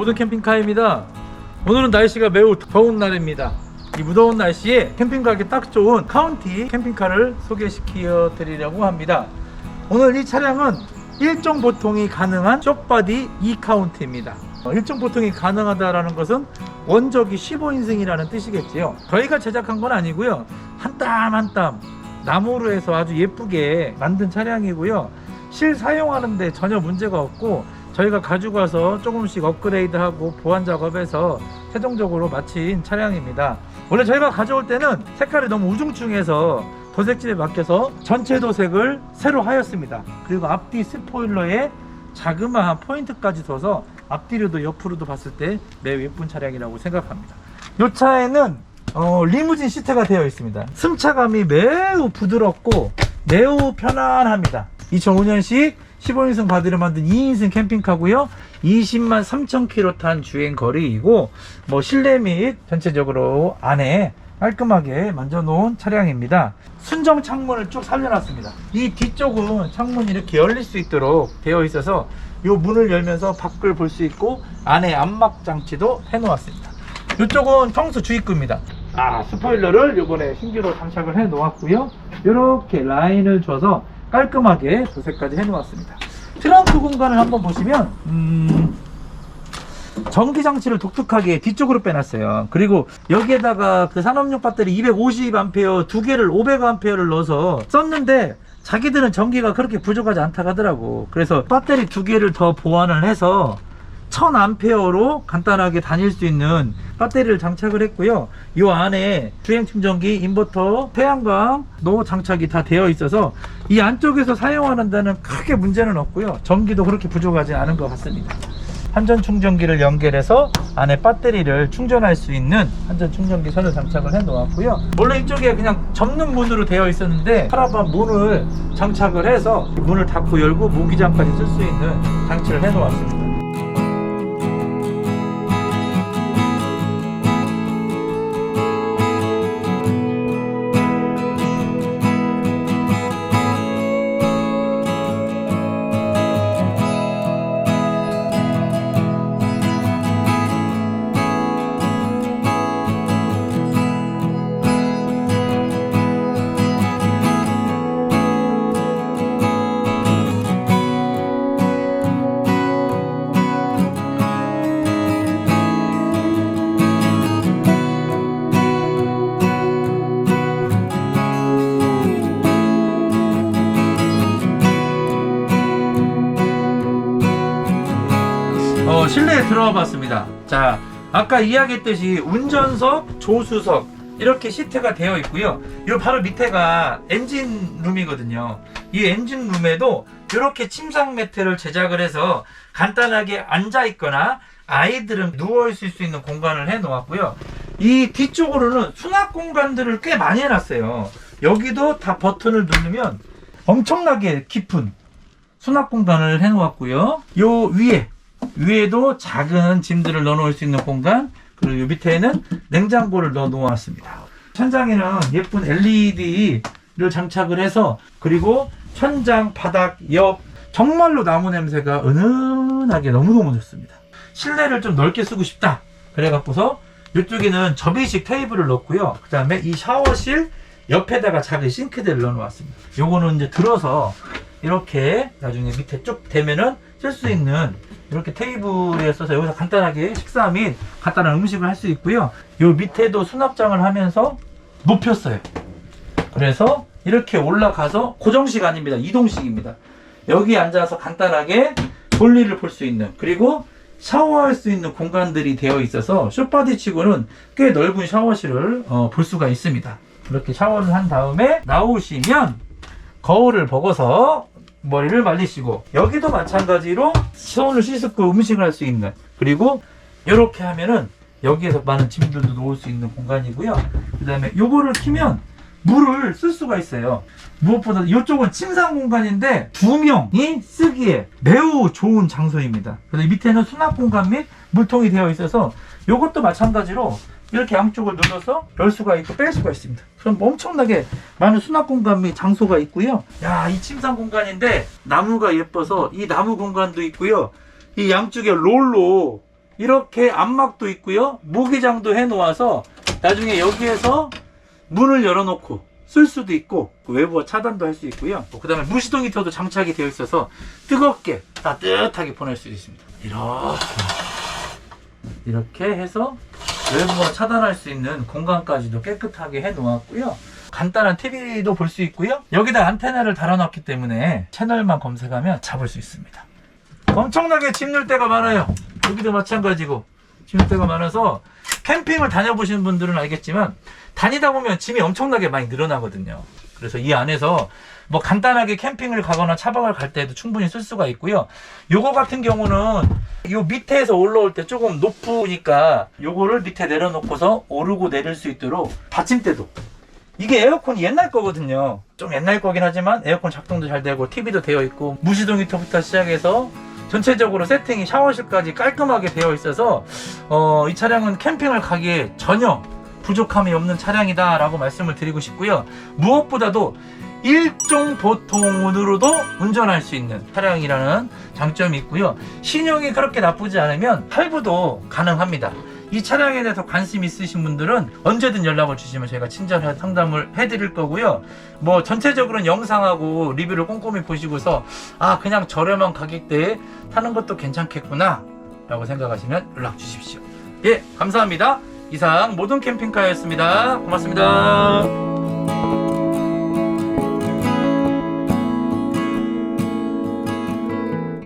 모든 캠핑카입니다. 오늘은 날씨가 매우 더운 날입니다. 이 무더운 날씨에 캠핑 가기 딱 좋은 카운티 캠핑카를 소개시켜 드리려고 합니다. 오늘 이 차량은 일종 보통이 가능한 쇼바디 2카운트입니다. 어, 일종 보통이 가능하다라는 것은 원적이 15인승이라는 뜻이겠지요. 저희가 제작한 건 아니고요. 한 땀 한 땀 나무로 해서 아주 예쁘게 만든 차량이고요. 실 사용하는데 전혀 문제가 없고 저희가 가지고 와서 조금씩 업그레이드하고 보완 작업해서 최종적으로 마친 차량입니다. 원래 저희가 가져올 때는 색깔이 너무 우중충해서 도색집에 맡겨서 전체 도색을 새로 하였습니다. 그리고 앞뒤 스포일러에 자그마한 포인트까지 둬서 앞뒤로도 옆으로도 봤을 때 매우 예쁜 차량이라고 생각합니다. 이 차에는 어, 리무진 시트가 되어 있습니다. 승차감이 매우 부드럽고 매우 편안합니다. 2005년식 15인승 바디를 만든 2인승 캠핑카고요. 20만 3천 킬로 탄 주행 거리이고 뭐 실내 및 전체적으로 안에 깔끔하게 만져놓은 차량입니다. 순정 창문을 쭉 살려놨습니다. 이 뒤쪽은 창문이 이렇게 열릴 수 있도록 되어 있어서 이 문을 열면서 밖을 볼 수 있고 안에 암막 장치도 해놓았습니다. 이쪽은 청소 주입구입니다. 아 스포일러를 이번에 신규로 장착을 해 놓았고요. 이렇게 라인을 줘서 깔끔하게 도색까지 해 놓았습니다. 트렁크 공간을 한번 보시면 음, 전기 장치를 독특하게 뒤쪽으로 빼놨어요. 그리고 여기에다가 그 산업용 배터리 250A 두 개를 500A를 넣어서 썼는데 자기들은 전기가 그렇게 부족하지 않다고 하더라고. 그래서 배터리 두 개를 더 보완을 해서 1000A로 간단하게 다닐 수 있는 배터리를 장착을 했고요. 이 안에 주행 충전기, 인버터, 태양광도 장착이 다 되어 있어서 이 안쪽에서 사용하는 데는 크게 문제는 없고요. 전기도 그렇게 부족하지 않은 것 같습니다. 한전 충전기를 연결해서 안에 배터리를 충전할 수 있는 한전 충전기 선을 장착을 해 놓았고요. 원래 이쪽에 그냥 접는 문으로 되어 있었는데 카라반 문을 장착을 해서 문을 닫고 열고 모기장까지 쓸 수 있는 장치를 해 놓았습니다. 들어와 봤습니다. 자, 아까 이야기했듯이 운전석, 조수석 이렇게 시트가 되어 있고요. 요 바로 밑에가 엔진 룸이거든요. 이 엔진 룸에도 이렇게 침상 매트를 제작을 해서 간단하게 앉아 있거나 아이들은 누워 있을 수 있는 공간을 해 놓았고요. 이 뒤쪽으로는 수납 공간들을 꽤 많이 해놨어요. 여기도 다 버튼을 누르면 엄청나게 깊은 수납 공간을 해 놓았고요. 요 위에 위에도 작은 짐들을 넣어놓을 수 있는 공간 그리고 요 밑에는 냉장고를 넣어 놓았습니다. 천장에는 예쁜 LED를 장착을 해서 그리고 천장, 바닥, 옆 정말로 나무 냄새가 은은하게 너무너무 좋습니다. 실내를 좀 넓게 쓰고 싶다. 그래갖고서 이쪽에는 접이식 테이블을 넣고요. 그 다음에 이 샤워실 옆에다가 작은 싱크대를 넣어 놓았습니다. 요거는 이제 들어서 이렇게 나중에 밑에 쭉 대면은 쓸 수 있는 이렇게 테이블에 써서 여기서 간단하게 식사 및 간단한 음식을 할 수 있고요. 요 밑에도 수납장을 하면서 높였어요. 그래서 이렇게 올라가서 고정식 아닙니다. 이동식입니다. 여기 앉아서 간단하게 볼일을 볼 수 있는 그리고 샤워할 수 있는 공간들이 되어 있어서 쇼파디 치고는 꽤 넓은 샤워실을 어, 볼 수가 있습니다. 이렇게 샤워를 한 다음에 나오시면 거울을 보고서 머리를 말리시고 여기도 마찬가지로 손을 씻고 음식을 할 수 있는 그리고 이렇게 하면은 여기에서 많은 짐들도 놓을 수 있는 공간이고요. 그 다음에 요거를 키면 물을 쓸 수가 있어요. 무엇보다 이쪽은 침상 공간인데 두 명이 쓰기에 매우 좋은 장소입니다. 그래서 밑에는 수납 공간 및 물통이 되어 있어서 이것도 마찬가지로 이렇게 양쪽을 눌러서 열 수가 있고 뺄 수가 있습니다. 그럼 엄청나게 많은 수납 공간 및 장소가 있고요. 야, 이 침상 공간인데 나무가 예뻐서 이 나무 공간도 있고요. 이 양쪽에 롤로 이렇게 안막도 있고요. 모기장도 해 놓아서 나중에 여기에서 문을 열어 놓고 쓸 수도 있고 외부와 차단도 할 수 있고요. 그 다음에 무시동 히터도 장착이 되어 있어서 뜨겁게 따뜻하게 보낼 수 있습니다. 이렇게 이렇게 해서 외부와 차단할 수 있는 공간까지도 깨끗하게 해 놓았고요. 간단한 TV도 볼 수 있고요. 여기다 안테나를 달아놨기 때문에 채널만 검색하면 잡을 수 있습니다. 엄청나게 짐 넣을 때가 많아요. 여기도 마찬가지고 짐 넣을 때가 많아서 캠핑을 다녀보시는 분들은 알겠지만 다니다 보면 짐이 엄청나게 많이 늘어나거든요. 그래서 이 안에서 뭐 간단하게 캠핑을 가거나 차박을 갈 때도 충분히 쓸 수가 있고요. 요거 같은 경우는 요 밑에서 올라올 때 조금 높으니까 요거를 밑에 내려놓고서 오르고 내릴 수 있도록 받침대도 이게 에어컨이 옛날 거거든요. 좀 옛날 거긴 하지만 에어컨 작동도 잘 되고 TV도 되어 있고 무시동 히터부터 시작해서 전체적으로 세팅이 샤워실까지 깔끔하게 되어 있어서 어, 이 차량은 캠핑을 가기에 전혀 부족함이 없는 차량이다 라고 말씀을 드리고 싶고요. 무엇보다도 일종 보통으로도 운전할 수 있는 차량이라는 장점이 있고요. 신용이 그렇게 나쁘지 않으면 할부도 가능합니다. 이 차량에 대해서 관심 있으신 분들은 언제든 연락을 주시면 저희가 친절한 상담을 해드릴 거고요. 뭐 전체적으로는 영상하고 리뷰를 꼼꼼히 보시고서 아 그냥 저렴한 가격대에 타는 것도 괜찮겠구나 라고 생각하시면 연락 주십시오. 예 감사합니다. 이상 모든 캠핑카였습니다. 고맙습니다.